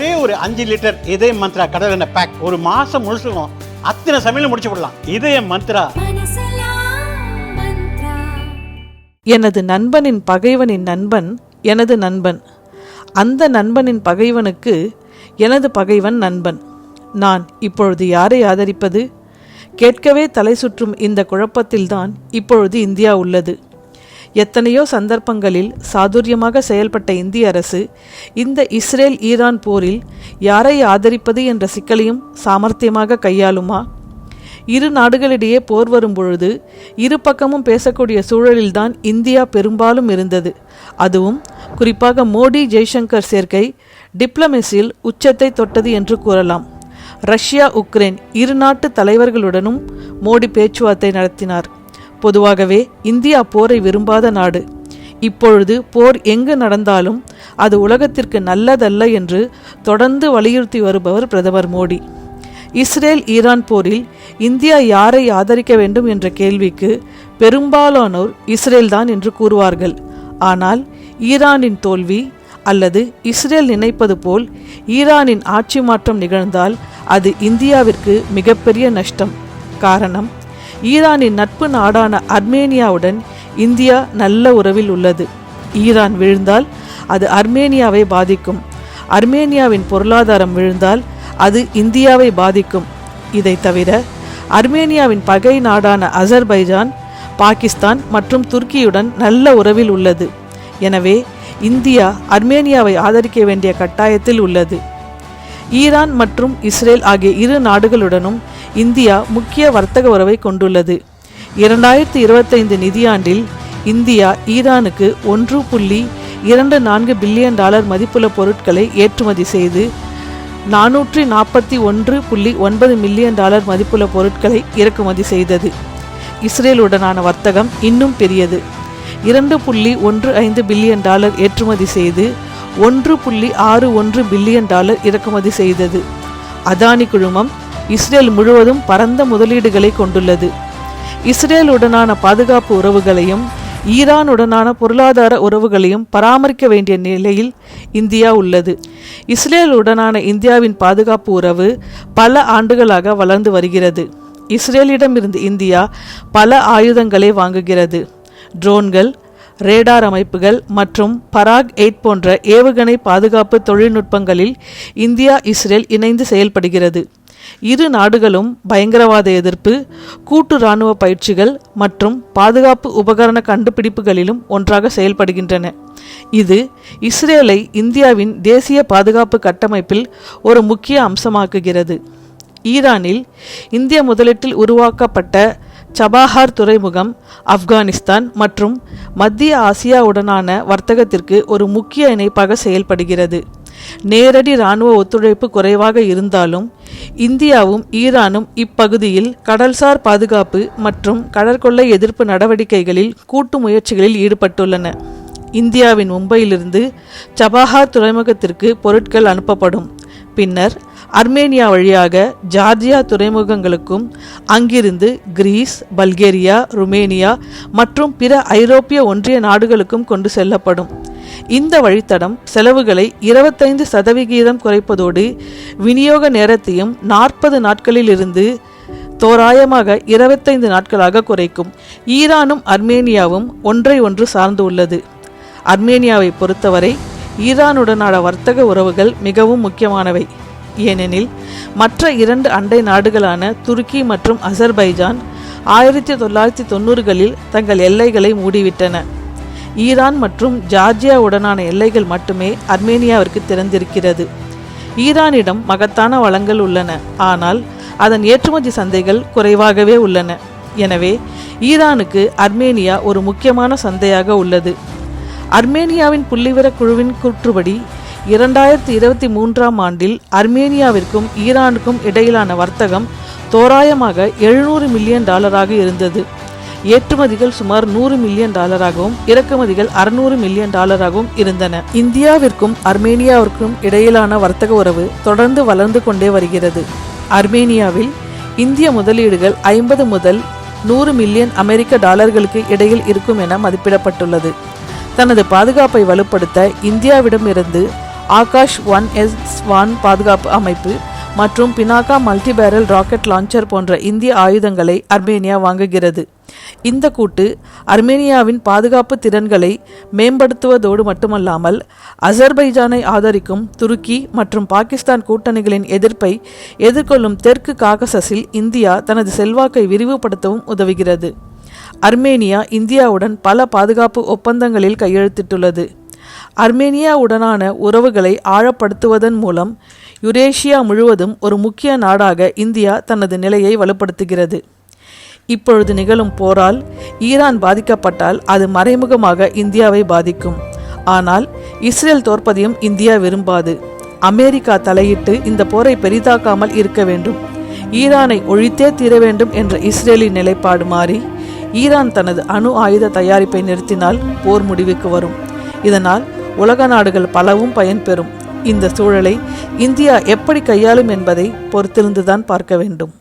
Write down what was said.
ஒரே ஒரு அஞ்சு லிட்டர் இதய மந்த்ரா கடல் எண்ணெய் பேக் ஒரு மாசம் முழுசுக்கும் அத்தனை சமையலும் முடிச்சு விடலாம். இதய மந்த்ரா. எனது நண்பனின் பகைவனின் நண்பன் எனது நண்பன். அந்த நண்பனின் பகைவனுக்கு எனது பகைவன் நண்பன். நான் இப்பொழுது யாரை ஆதரிப்பது? கேட்கவே தலை சுற்றும் இந்த குழப்பத்தில்தான் இப்பொழுது இந்தியா உள்ளது. எத்தனையோ சந்தர்ப்பங்களில் சாதுரியமாக செயல்பட்ட இந்திய அரசு இந்த இஸ்ரேல் ஈரான் போரில் யாரை ஆதரிப்பது என்ற சிக்கலையும் சாமர்த்தியமாக கையாளுமா? இரு நாடுகளிடையே போர் வரும் பொழுது இரு பக்கமும் பேசக்கூடிய சூழலில்தான் இந்தியா பெரும்பாலும் இருந்தது. அதுவும் குறிப்பாக மோடி ஜெய்சங்கர் சேர்க்கை டிப்ளமெசியில் உச்சத்தை தொட்டது என்று கூறலாம். ரஷ்யா உக்ரைன் இரு நாட்டு தலைவர்களுடனும் மோடி பேச்சுவார்த்தை நடத்தினார். பொதுவாகவே இந்தியா போரை விரும்பாத நாடு. இப்பொழுது போர் எங்கு நடந்தாலும் அது உலகத்திற்கு நல்லதல்ல என்று தொடர்ந்து வலியுறுத்தி வருபவர் பிரதமர் மோடி. இஸ்ரேல் ஈரான் போரில் இந்தியா யாரை ஆதரிக்க வேண்டும் என்ற கேள்விக்கு பெரும்பாலானோர் இஸ்ரேல் தான் என்று கூறுவார்கள். ஆனால் ஈரானின் தோல்வி அல்லது இஸ்ரேல் நினைப்பது போல் ஈரானின் ஆட்சி மாற்றம் நிகழ்ந்தால் அது இந்தியாவிற்கு மிகப்பெரிய நஷ்டம். காரணம் ஈரானின் நட்பு நாடான அர்மேனியாவுடன் இந்தியா நல்ல உறவில் உள்ளது. ஈரான் விழுந்தால் அது அர்மேனியாவை பாதிக்கும். அர்மேனியாவின் பொருளாதாரம் விழுந்தால் அது இந்தியாவை பாதிக்கும். இதை தவிர அர்மேனியாவின் பகை நாடான அசர்பைஜான் பாகிஸ்தான் மற்றும் துருக்கியுடன் நல்ல உறவில் உள்ளது. எனவே இந்தியா அர்மேனியாவை ஆதரிக்க வேண்டிய கட்டாயத்தில் உள்ளது. ஈரான் மற்றும் இஸ்ரேல் ஆகிய இரு நாடுகளுடனும் இந்தியா முக்கிய வர்த்தக உறவை கொண்டுள்ளது. இரண்டாயிரத்தி இருபத்தைந்து நிதியாண்டில் இந்தியா ஈரானுக்கு ஒன்று புள்ளி இரண்டு நான்கு பில்லியன் டாலர் மதிப்புள்ள பொருட்களை ஏற்றுமதி செய்து நானூற்றி நாற்பத்தி ஒன்று புள்ளி ஒன்பது மில்லியன் டாலர் மதிப்புள்ள பொருட்களை இறக்குமதி செய்தது. இஸ்ரேலுடனான வர்த்தகம் இன்னும் பெரியது. இரண்டு புள்ளி ஒன்று ஐந்து பில்லியன் டாலர் ஏற்றுமதி செய்து ஒன்று புள்ளி ஆறு ஒன்று பில்லியன் டாலர் இறக்குமதி செய்தது. அதானி குழுமம் இஸ்ரேல் முழுவதும் பரந்த முதலீடுகளை கொண்டுள்ளது. இஸ்ரேலுடனான பாதுகாப்பு உறவுகளையும் ஈரானுடனான பொருளாதார உறவுகளையும் பராமரிக்க வேண்டிய நிலையில் இந்தியா உள்ளது. இஸ்ரேலுடனான இந்தியாவின் பாதுகாப்பு உறவு பல ஆண்டுகளாக வளர்ந்து வருகிறது. இஸ்ரேலிடமிருந்து இந்தியா பல ஆயுதங்களை வாங்குகிறது. ட்ரோன்கள் ரேடார் அமைப்புகள் மற்றும் பராக் எயிட் போன்ற ஏவுகணை பாதுகாப்பு தொழில்நுட்பங்களில் இந்தியா இஸ்ரேல் இணைந்து செயல்படுகிறது. இரு நாடுகளும் பயங்கரவாத எதிர்ப்பு கூட்டு இராணுவ பயிற்சிகள் மற்றும் பாதுகாப்பு உபகரண கண்டுபிடிப்புகளிலும் ஒன்றாக செயல்படுகின்றன. இது இஸ்ரேலை இந்தியாவின் தேசிய பாதுகாப்பு கட்டமைப்பில் ஒரு முக்கிய அம்சமாக்குகிறது. ஈரானில் இந்திய முதலீட்டில் உருவாக்கப்பட்ட சபாஹார் துறைமுகம் ஆப்கானிஸ்தான் மற்றும் மத்திய ஆசியாவுடனான வர்த்தகத்திற்கு ஒரு முக்கிய இணைப்பாக செயல்படுகிறது. நேரடி இராணுவ ஒத்துழைப்பு குறைவாக இருந்தாலும் இந்தியாவும் ஈரானும் இப்பகுதியில் கடல்சார் பாதுகாப்பு மற்றும் கடற்கொள்ளை எதிர்ப்பு நடவடிக்கைகளில் கூட்டு முயற்சிகளில் ஈடுபட்டுள்ளன. இந்தியாவின் மும்பையிலிருந்து சபாஹார் துறைமுகத்திற்கு பொருட்கள் அனுப்பப்படும். பின்னர் அர்மேனியா வழியாக ஜார்ஜியா துறைமுகங்களுக்கும் அங்கிருந்து கிரீஸ் பல்கேரியா ருமேனியா மற்றும் பிற ஐரோப்பிய ஒன்றிய நாடுகளுக்கும் கொண்டு செல்லப்படும். இந்த வழித்தடம் செலவுகளை இருபத்தைந்து சதவிகிதம் குறைப்பதோடு விநியோக நேரத்தையும் நாற்பது நாட்களிலிருந்து தோராயமாக இருபத்தைந்து நாட்களாக குறைக்கும். ஈரானும் அர்மேனியாவும் ஒன்றை ஒன்று சார்ந்து உள்ளது. அர்மேனியாவை பொறுத்தவரை ஈரானுடனான வர்த்தக உறவுகள் மிகவும் முக்கியமானவை. ஏனெனில் மற்ற இரண்டு அண்டை நாடுகளான துருக்கி மற்றும் அசர்பைஜான் ஆயிரத்தி தொள்ளாயிரத்தி தொண்ணூறுகளில் தங்கள் எல்லைகளை மூடிவிட்டன. ஈரான் மற்றும் ஜார்ஜியாவுடனான எல்லைகள் மட்டுமே அர்மேனியாவிற்கு திறந்திருக்கிறது. ஈரானிடம் மகத்தான வளங்கள் உள்ளன. ஆனால் அதன் ஏற்றுமதி சந்தைகள் குறைவாகவே உள்ளன. எனவே ஈரானுக்கு அர்மேனியா ஒரு முக்கியமான சந்தையாக உள்ளது. அர்மேனியாவின் புள்ளிவிவர குழுவின் கூற்றுப்படி இரண்டாயிரத்தி இருபத்தி மூன்றாம் ஆண்டில் அர்மேனியாவிற்கும் ஈரானுக்கும் இடையிலான வர்த்தகம் தோராயமாக எழுநூறு மில்லியன் டாலராக இருந்தது. ஏற்றுமதிகள் சுமார் நூறு மில்லியன் டாலராகவும் இறக்குமதிகள் அறுநூறு மில்லியன் டாலராகவும் இருந்தன. இந்தியாவிற்கும் அர்மேனியாவிற்கும் இடையிலான வர்த்தக உறவு தொடர்ந்து வளர்ந்து கொண்டே வருகிறது. அர்மேனியாவில் இந்திய முதலீடுகள் ஐம்பது முதல் நூறு மில்லியன் அமெரிக்க டாலர்களுக்கு இடையில் இருக்கும் என மதிப்பிடப்பட்டுள்ளது. தனது பாதுகாப்பை வலுப்படுத்த இந்தியாவிடமிருந்து ஆகாஷ் ஒன் எஸ் வான் பாதுகாப்பு அமைப்பு மற்றும் பினாகா மல்டிபேரல் ராக்கெட் லான்ச்சர் போன்ற இந்திய ஆயுதங்களை அர்மேனியா வாங்குகிறது. இந்த கூட்டு அர்மேனியாவின் பாதுகாப்பு திறன்களை மேம்படுத்துவதோடு மட்டுமல்லாமல் அசர்பைஜானை ஆதரிக்கும் துருக்கி மற்றும் பாகிஸ்தான் கூட்டணிகளின் எதிர்ப்பை எதிர்கொள்ளும் தெற்கு காகசஸில் இந்தியா தனது செல்வாக்கை விரிவுபடுத்தவும் உதவுகிறது. அர்மேனியா இந்தியாவுடன் பல பாதுகாப்பு ஒப்பந்தங்களில் கையெழுத்திட்டுள்ளது. அர்மேனியாவுடனான உறவுகளை ஆழப்படுத்துவதன் மூலம் யுரேஷியா முழுவதும் ஒரு முக்கிய நாடாக இந்தியா தனது நிலையை வலுப்படுத்துகிறது. இப்பொழுது நிகழும் போரால் ஈரான் பாதிக்கப்பட்டால் அது மறைமுகமாக இந்தியாவை பாதிக்கும். ஆனால் இஸ்ரேல் தோற்பதையும் இந்தியா விரும்பாது. அமெரிக்கா தலையிட்டு இந்த போரை பெரிதாக்காமல் இருக்க வேண்டும். ஈரானை ஒழித்தே தீர வேண்டும் என்ற இஸ்ரேலின் நிலைப்பாடு மாறி ஈரான் தனது அணு ஆயுத தயாரிப்பை நிறுத்தினால் போர் முடிவுக்கு வரும். இதனால் உலக நாடுகள் பலவும் பயன்பெறும் இந்த சூழலை இந்தியா எப்படி கையாளும் என்பதை பொறுத்திருந்துதான் பார்க்க வேண்டும்.